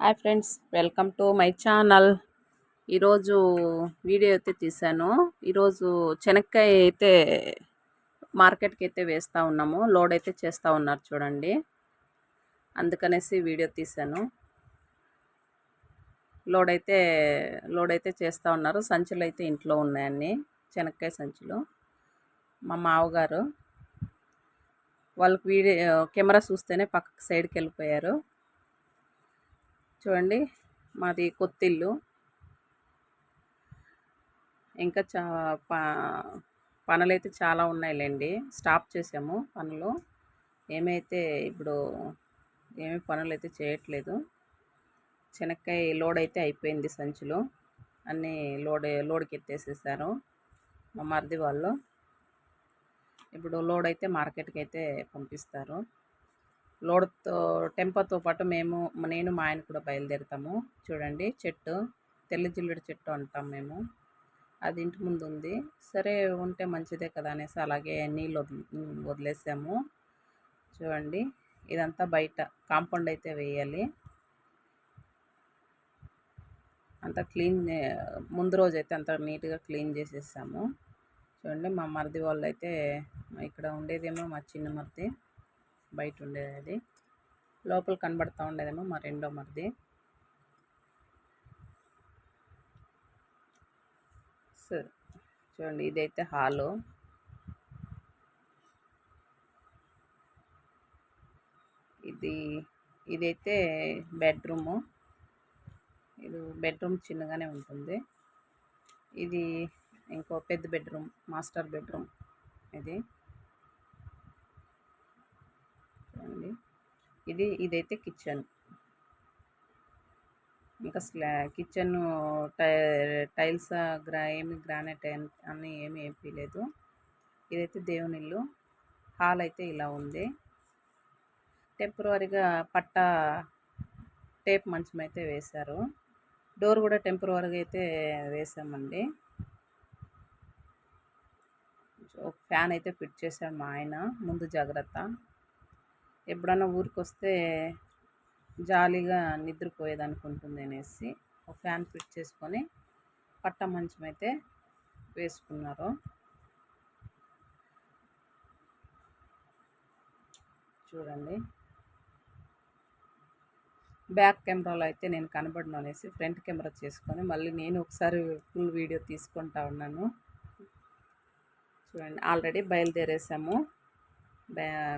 Hi friends welcome to my channel. ఈరోజు video అయితే తీశాను. ఈరోజు శనక్కాయ అయితే మార్కెట్కి అయితే వేస్తూ ఉన్నాము. లోడ్ అయితే చేస్తూ ఉన్నారు చూడండి. అందుకనేసి వీడియో తీశాను. లోడ్ అయితే లోడ్ అయితే చేస్తూ ఉన్నారు. సంచులు అయితే ఇంట్లో ఉన్నాయన్నీ శనక్కాయ సంచులు. మా మావగారు. వాళ్ళకి వీడియో కెమెరా చూస్తేనే పక్కకు సైడ్కి వెళ్ళిపోయారు. చూడండి మాది కొత్తిల్లు. ఇంకా చా పనులు అయితే చాలా ఉన్నాయిలేండి. స్టాప్ చేసాము పనులు. ఏమైతే ఇప్పుడు ఏమి పనులు అయితే చేయట్లేదు. శనక్కాయ లోడ్ అయితే అయిపోయింది సంచులు. అన్నీ లోడ్ లోడ్కి ఎత్తేసేసారు మా మరిది వాళ్ళు. ఇప్పుడు లోడ్ అయితే మార్కెట్కి అయితే పంపిస్తారు. లోడ్తో టెంపర్తో పాటు మేము నేను మా ఆయన కూడా బయలుదేరుతాము. చూడండి చెట్టు తెల్ల జిల్లుడి చెట్టు అంటాం మేము. అది ఇంటి ముందు ఉంది. సరే ఉంటే మంచిదే కదా అనేసి అలాగే నీళ్ళు వదిలేసాము. చూడండి ఇదంతా బయట కాంపౌండ్ అయితే వేయాలి. అంతా క్లీన్ ముందు రోజు అయితే అంత నీట్గా క్లీన్ చేసేసాము. చూడండి మా మరిది వాళ్ళు అయితే ఇక్కడ ఉండేదేమో మా చిన్న మరిది. బయట ఉండేది అది లోపల కనబడతా ఉండేదేమో మా రెండో మరిది. సరే చూడండి ఇదైతే హాలు. ఇది ఇదైతే బెడ్రూము. ఇది బెడ్రూమ్ చిన్నగానే ఉంటుంది. ఇది ఇంకో పెద్ద బెడ్రూమ్ మాస్టర్ బెడ్రూమ్ ఇది. అండి ఇది ఇదైతే కిచెన్. ఇంకా స్లా కిచెన్ టై టైల్స్ గ్రా ఏమి గ్రానైట్ అని ఏమి వేయలేదు ఇదైతే దేవుని ఇల్లు హాల్ అయితే ఇలా ఉంది. టెంపరీగా పట్ట టేప్ మంచం అయితే వేశారు. డోర్ కూడా టెంపరీగా అయితే వేసామండి ఫ్యాన్ అయితే ఫిట్ చేశాడు మా ఆయన. ముందు జాగ్రత్త. ఎప్పుడన్నా ఊరికి వస్తే జాలీగా నిద్రపోయేదనుకుంటుంది అనేసి ఒక ఫ్యాన్ ఫిట్ చేసుకొని పట్ట మంచం అయితే వేసుకున్నారు. చూడండి. బ్యాక్ కెమెరాలో అయితే నేను కనబడను అనేసి ఫ్రంట్ కెమెరా చేసుకొని మళ్ళీ నేను ఒకసారి ఫుల్ వీడియో తీసుకుంటా ఉన్నాను. చూడండి ఆల్రెడీ బయలుదేరేసాము.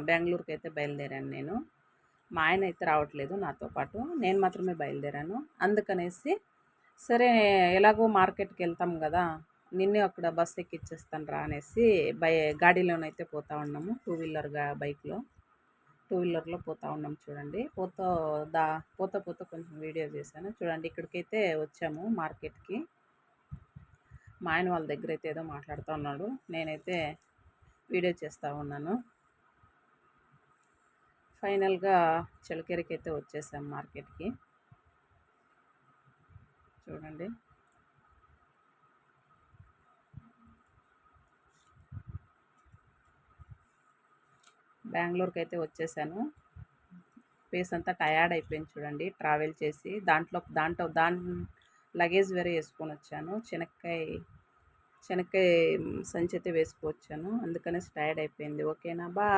బెంగళూరుకి అయితే బయలుదేరాను నేను. మా ఆయన అయితే రావట్లేదు నాతో పాటు. నేను మాత్రమే బయలుదేరాను. అందుకనేసి సరే ఎలాగో మార్కెట్కి వెళ్తాం కదా నిన్నే అక్కడ బస్ ఎక్కిచ్చేస్తాను రా అనేసి బై గాడిలోనైతే పోతా ఉన్నాము. టూ వీలర్గా బైక్లో. టూ వీలర్లో పోతా ఉన్నాం చూడండి. పోతా దా పోతా పోతా కొంచెం వీడియో చేశాను. చూడండి ఇక్కడికైతే వచ్చాము మార్కెట్కి. మా ఆయన వాళ్ళ దగ్గర అయితే ఏదో మాట్లాడుతూ ఉన్నాడు. నేనైతే వీడియో చేస్తూ ఉన్నాను. ఫైనల్గా చిలకేరికి అయితే వచ్చేసాం మార్కెట్కి. చూడండి. బెంగళూరుకి అయితే వచ్చేసాను. ఫేస్ అంతా టయర్డ్ అయిపోయింది చూడండి ట్రావెల్ చేసి. దాంట్లో దాంట్లో దాని లగేజ్ వేరే వేసుకొని వచ్చాను. చెనక్కాయ చెనక్కాయ సంచి అయితే వేసుకొచ్చాను. అందుకనేసి టయర్డ్ అయిపోయింది. ఓకేనా? బా